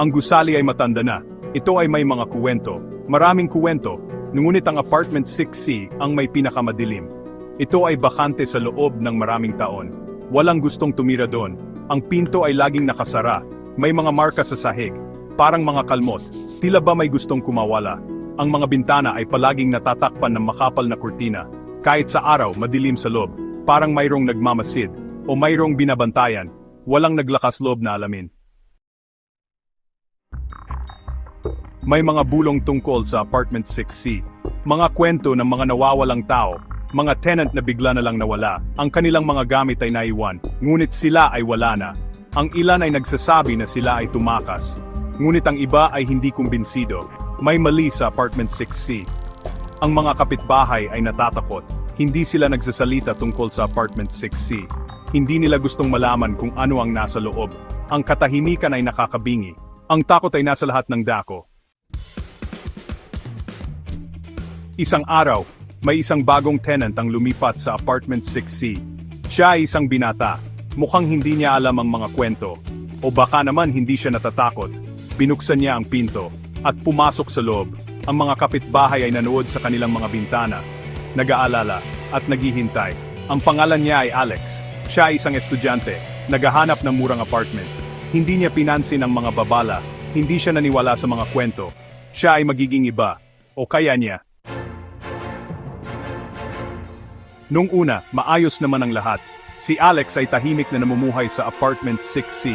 Ang gusali ay matanda na. Ito ay may mga kuwento. Maraming kuwento. Ngunit ang apartment 6C ang may pinakamadilim. Ito ay bakante sa loob ng maraming taon. Walang gustong tumira doon. Ang pinto ay laging nakasara. May mga marka sa sahig. Parang mga kalmot. Tila ba may gustong kumawala? Ang mga bintana ay palaging natatakpan ng makapal na kurtina. Kahit sa araw, madilim sa loob. Parang mayroong nagmamasid. O mayroong binabantayan. Walang naglakas loob na alamin. May mga bulong tungkol sa apartment 6C. Mga kwento ng mga nawawalang tao, mga tenant na bigla na lang nawala. Ang kanilang mga gamit ay naiwan, ngunit sila ay wala na. Ang ilan ay nagsasabi na sila ay tumakas. Ngunit ang iba ay hindi kumbinsido. May mali sa apartment 6C. Ang mga kapitbahay ay natatakot. Hindi sila nagsasalita tungkol sa apartment 6C. Hindi nila gustong malaman kung ano ang nasa loob. Ang katahimikan ay nakakabingi. Ang takot ay nasa lahat ng dako. Isang araw, may isang bagong tenant ang lumipat sa apartment 6C. Siya ay isang binata. Mukhang hindi niya alam ang mga kwento. O baka naman hindi siya natatakot. Binuksan niya ang pinto at pumasok sa loob. Ang mga kapitbahay ay nanood sa kanilang mga bintana. Nag-aalala at naghihintay. Ang pangalan niya ay Alex. Siya ay isang estudyante. Naghahanap ng murang apartment. Hindi niya pinansin ang mga babala. Hindi siya naniwala sa mga kwento. Siya ay magiging iba. O kaya niya. Nung una, maayos naman ang lahat. Si Alex ay tahimik na namumuhay sa apartment 6C.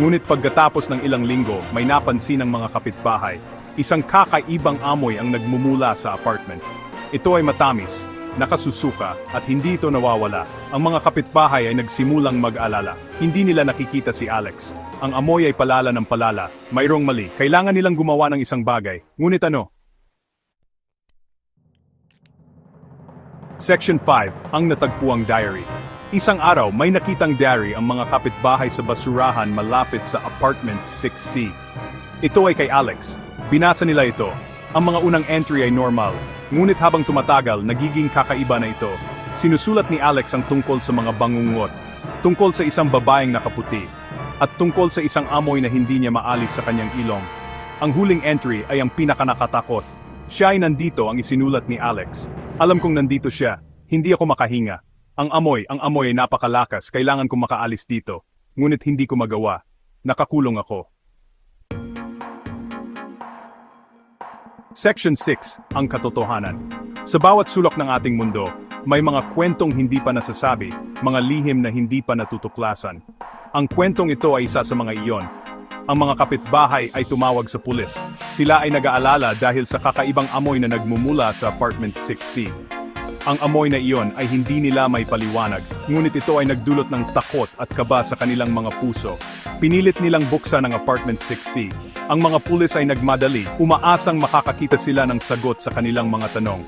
Ngunit pagkatapos ng ilang linggo, may napansin ng mga kapitbahay. Isang kakaibang amoy ang nagmumula sa apartment. Ito ay matamis, nakasusuka, at hindi ito nawawala. Ang mga kapitbahay ay nagsimulang mag-alala. Hindi nila nakikita si Alex. Ang amoy ay palala ng palala. Mayroong mali. Kailangan nilang gumawa ng isang bagay. Ngunit ano? Section 5, ang natagpuang diary. Isang araw, may nakitang diary ang mga kapitbahay sa basurahan malapit sa apartment 6C. Ito ay kay Alex. Binasa nila ito. Ang mga unang entry ay normal, ngunit habang tumatagal, nagiging kakaiba na ito. Sinusulat ni Alex ang tungkol sa mga bangungot, tungkol sa isang babaeng nakaputi, at tungkol sa isang amoy na hindi niya maalis sa kanyang ilong. Ang huling entry ay ang pinakanakatakot. Siya ay nandito ang isinulat ni Alex. Alam kong nandito siya. Hindi ako makahinga. Ang amoy, ang amoy ay napakalakas. Kailangan kong makaalis dito. Ngunit hindi ko magawa. Nakakulong ako. Section 6, ang katotohanan. Sa bawat sulok ng ating mundo, may mga kwentong hindi pa nasasabi, mga lihim na hindi pa natutuklasan. Ang kwentong ito ay isa sa mga iyon. Ang mga kapitbahay ay tumawag sa pulis. Sila ay nag-aalala dahil sa kakaibang amoy na nagmumula sa apartment 6C. Ang amoy na iyon ay hindi nila may paliwanag, ngunit ito ay nagdulot ng takot at kaba sa kanilang mga puso. Pinilit nilang buksan ang apartment 6C. Ang mga pulis ay nagmadali, umaasang makakakita sila ng sagot sa kanilang mga tanong.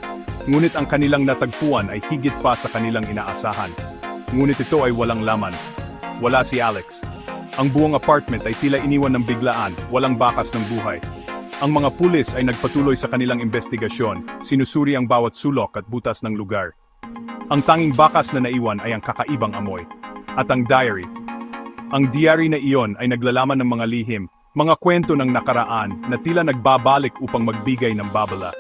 Ngunit ang kanilang natagpuan ay higit pa sa kanilang inaasahan. Ngunit ito ay walang laman. Wala si Alex. Ang buong apartment ay tila iniwan ng biglaan, walang bakas ng buhay. Ang mga pulis ay nagpatuloy sa kanilang investigasyon, sinusuri ang bawat sulok at butas ng lugar. Ang tanging bakas na naiwan ay ang kakaibang amoy. At ang diary. Ang diary na iyon ay naglalaman ng mga lihim, mga kwento ng nakaraan na tila nagbabalik upang magbigay ng babala.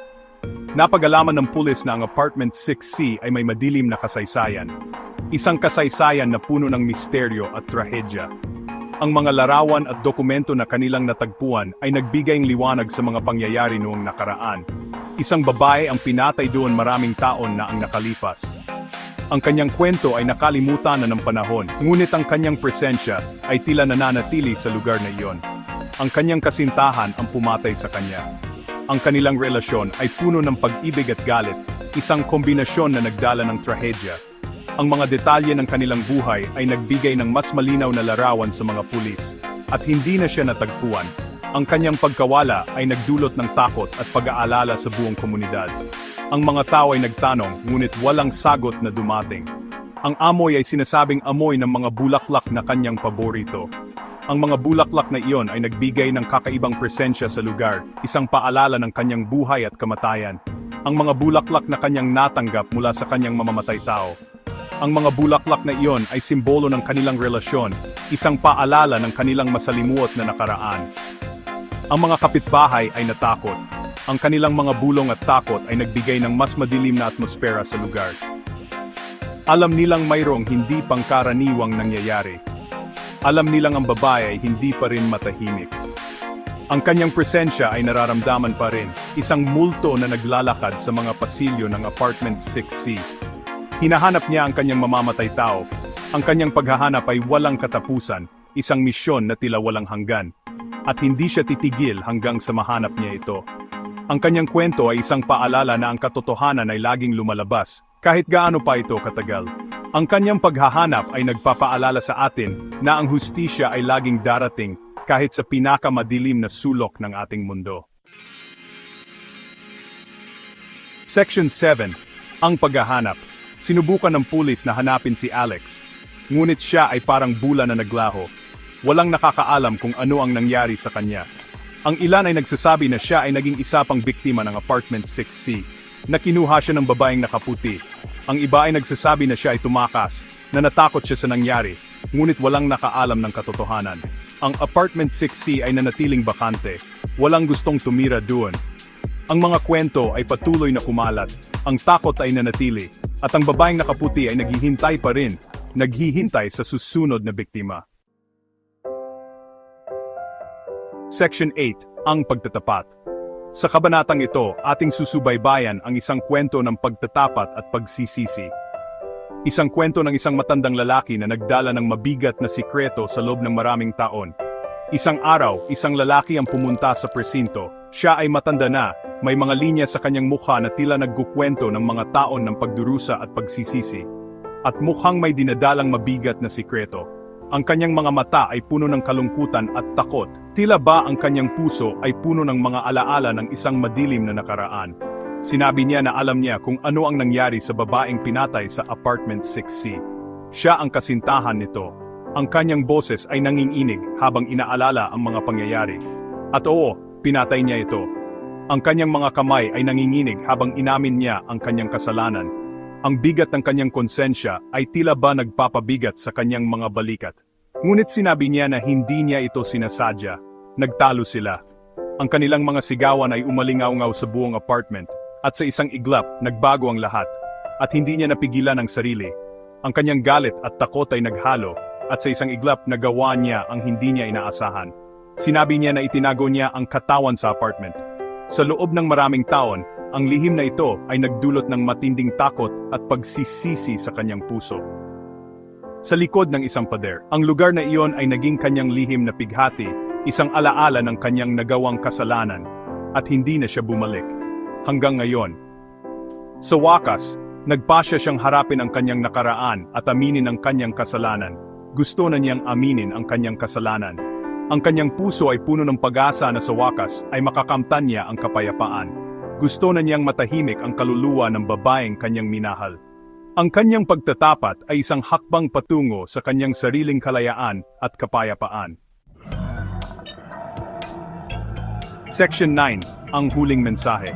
Napagalaman ng pulis na ang apartment 6C ay may madilim na kasaysayan. Isang kasaysayan na puno ng misteryo at trahedya. Ang mga larawan at dokumento na kanilang natagpuan ay nagbigay ng liwanag sa mga pangyayari noong nakaraan. Isang babae ang pinatay doon maraming taon na ang nakalipas. Ang kanyang kwento ay nakalimutan na ng panahon, ngunit ang kanyang presensya ay tila nananatili sa lugar na iyon. Ang kanyang kasintahan ang pumatay sa kanya. Ang kanilang relasyon ay puno ng pag-ibig at galit, isang kombinasyon na nagdala ng trahedya. Ang mga detalye ng kanilang buhay ay nagbigay ng mas malinaw na larawan sa mga pulis. At hindi na siya natagpuan. Ang kanyang pagkawala ay nagdulot ng takot at pag-aalala sa buong komunidad. Ang mga tao ay nagtanong, ngunit walang sagot na dumating. Ang amoy ay sinasabing amoy ng mga bulaklak na kanyang paborito. Ang mga bulaklak na iyon ay nagbigay ng kakaibang presensya sa lugar, isang paalala ng kanyang buhay at kamatayan. Ang mga bulaklak na kanyang natanggap mula sa kanyang mamamatay tao. Ang mga bulaklak na iyon ay simbolo ng kanilang relasyon, isang paalala ng kanilang masalimuot na nakaraan. Ang mga kapitbahay ay natakot. Ang kanilang mga bulong at takot ay nagbigay ng mas madilim na atmosfera sa lugar. Alam nilang mayroong hindi pangkaraniwang nangyayari. Alam nilang ang babae ay hindi pa rin matahimik. Ang kanyang presensya ay nararamdaman pa rin, isang multo na naglalakad sa mga pasilyo ng apartment 6C. Hinahanap niya ang kanyang mamamatay tao. Ang kanyang paghahanap ay walang katapusan, isang misyon na tila walang hanggan. At hindi siya titigil hanggang sa mahanap niya ito. Ang kanyang kwento ay isang paalala na ang katotohanan ay laging lumalabas, kahit gaano pa ito katagal. Ang kanyang paghahanap ay nagpapaalala sa atin na ang hustisya ay laging darating kahit sa pinakamadilim na sulok ng ating mundo. Section 7. Ang paghahanap. Sinubukan ng pulis na hanapin si Alex. Ngunit siya ay parang bula na naglaho. Walang nakakaalam kung ano ang nangyari sa kanya. Ang ilan ay nagsasabi na siya ay naging isa pang biktima ng apartment 6C, na kinuha siya ng babaeng nakaputi. Ang iba ay nagsasabi na siya ay tumakas, na natakot siya sa nangyari, ngunit walang nakaalam ng katotohanan. Ang apartment 6C ay nanatiling bakante, walang gustong tumira doon. Ang mga kwento ay patuloy na kumalat, ang takot ay nanatili, at ang babaeng nakaputi ay naghihintay pa rin, naghihintay sa susunod na biktima. Section 8, Ang Pagtatapat. Sa kabanatang ito, ating susubaybayan ang isang kwento ng pagtatapat at pagsisisi. Isang kwento ng isang matandang lalaki na nagdala ng mabigat na sikreto sa loob ng maraming taon. Isang araw, isang lalaki ang pumunta sa presinto. Siya ay matanda na, may mga linya sa kanyang mukha na tila nagkukwento ng mga taon ng pagdurusa at pagsisisi. At mukhang may dinadalang mabigat na sikreto. Ang kanyang mga mata ay puno ng kalungkutan at takot. Tila ba ang kanyang puso ay puno ng mga alaala ng isang madilim na nakaraan. Sinabi niya na alam niya kung ano ang nangyari sa babaeng pinatay sa apartment 6C. Siya ang kasintahan nito. Ang kanyang boses ay nanginginig habang inaalala ang mga pangyayari. At oo, pinatay niya ito. Ang kanyang mga kamay ay nanginginig habang inamin niya ang kanyang kasalanan. Ang bigat ng kanyang konsensya ay tila ba nagpapabigat sa kanyang mga balikat. Ngunit sinabi niya na hindi niya ito sinasadya. Nagtalo sila. Ang kanilang mga sigawan ay umalingaw-ngaw sa buong apartment. At sa isang iglap, nagbago ang lahat. At hindi niya napigilan ang sarili. Ang kanyang galit at takot ay naghalo. At sa isang iglap, nagawa niya ang hindi niya inaasahan. Sinabi niya na itinago niya ang katawan sa apartment. Sa loob ng maraming taon, ang lihim na ito ay nagdulot ng matinding takot at pagsisisi sa kanyang puso. Sa likod ng isang pader, ang lugar na iyon ay naging kanyang lihim na pighati, isang alaala ng kanyang nagawang kasalanan, at hindi na siya bumalik. Hanggang ngayon. Sa wakas, nagpasya siyang harapin ang kanyang nakaraan at aminin ang kanyang kasalanan. Gusto na niyang aminin ang kanyang kasalanan. Ang kanyang puso ay puno ng pag-asa na sa wakas ay makakamtan niya ang kapayapaan. Gusto na niyang matahimik ang kaluluwa ng babaeng kanyang minahal. Ang kanyang pagtatapat ay isang hakbang patungo sa kanyang sariling kalayaan at kapayapaan. Section 9, Ang Huling Mensahe.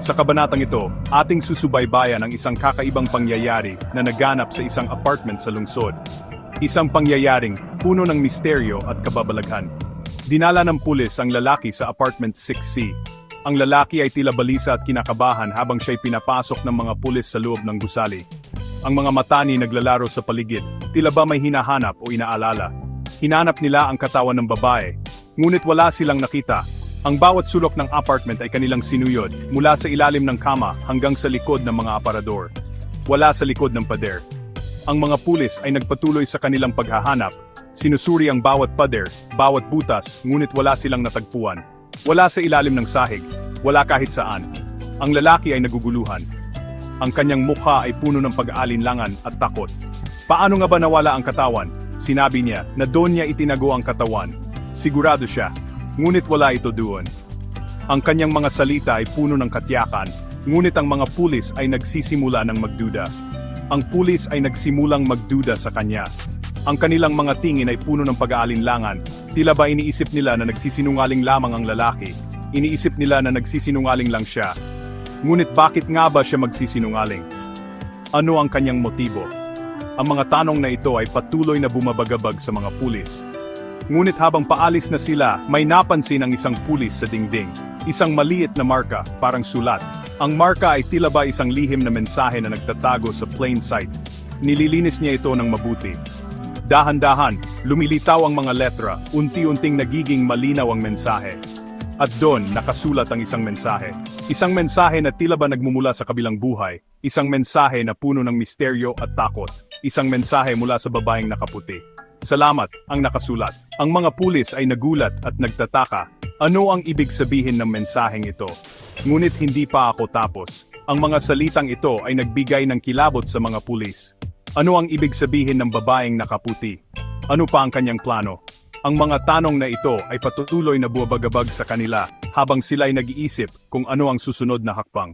Sa kabanatang ito, ating susubaybayan ang isang kakaibang pangyayari na naganap sa isang apartment sa lungsod. Isang pangyayaring puno ng misteryo at kababalaghan. Dinala ng pulis ang lalaki sa apartment 6C. Ang lalaki ay tila balisa at kinakabahan habang siya'y pinapasok ng mga pulis sa loob ng gusali. Ang mga mata ni naglalaro sa paligid, tila ba may hinahanap o inaalala. Hinanap nila ang katawan ng babae, ngunit wala silang nakita. Ang bawat sulok ng apartment ay kanilang sinuyod, mula sa ilalim ng kama hanggang sa likod ng mga aparador. Wala sa likod ng pader. Ang mga pulis ay nagpatuloy sa kanilang paghahanap. Sinusuri ang bawat pader, bawat butas, ngunit wala silang natagpuan. Wala sa ilalim ng sahig, wala kahit saan. Ang lalaki ay naguguluhan. Ang kanyang mukha ay puno ng pag-aalinlangan at takot. Paano nga ba nawala ang katawan? Sinabi niya na doon niya itinago ang katawan. Sigurado siya, ngunit wala ito doon. Ang kanyang mga salita ay puno ng katyakan, ngunit ang mga pulis ay nagsisimula ng magduda. Ang pulis ay nagsimulang magduda sa kanya. Ang kanilang mga tingin ay puno ng pag-aalinlangan. Tila ba iniisip nila na nagsisinungaling lamang ang lalaki? Iniisip nila na nagsisinungaling lang siya. Ngunit bakit nga ba siya magsisinungaling? Ano ang kanyang motibo? Ang mga tanong na ito ay patuloy na bumabagabag sa mga pulis. Ngunit habang paalis na sila, may napansin ang isang pulis sa dingding. Isang maliit na marka, parang sulat. Ang marka ay tila ba isang lihim na mensahe na nagtatago sa plain sight. Nililinis niya ito ng mabuti. Dahan-dahan, lumilitaw ang mga letra, unti-unting nagiging malinaw ang mensahe. At doon, nakasulat ang isang mensahe. Isang mensahe na tila ba nagmumula sa kabilang buhay. Isang mensahe na puno ng misteryo at takot. Isang mensahe mula sa babaeng nakaputi. Salamat, ang nakasulat. Ang mga pulis ay nagulat at nagtataka. Ano ang ibig sabihin ng mensaheng ito? Ngunit hindi pa ako tapos. Ang mga salitang ito ay nagbigay ng kilabot sa mga pulis. Ano ang ibig sabihin ng babaeng nakaputi? Ano pa ang kanyang plano? Ang mga tanong na ito ay patutuloy na buwabagabag sa kanila habang sila ay nag-iisip kung ano ang susunod na hakbang.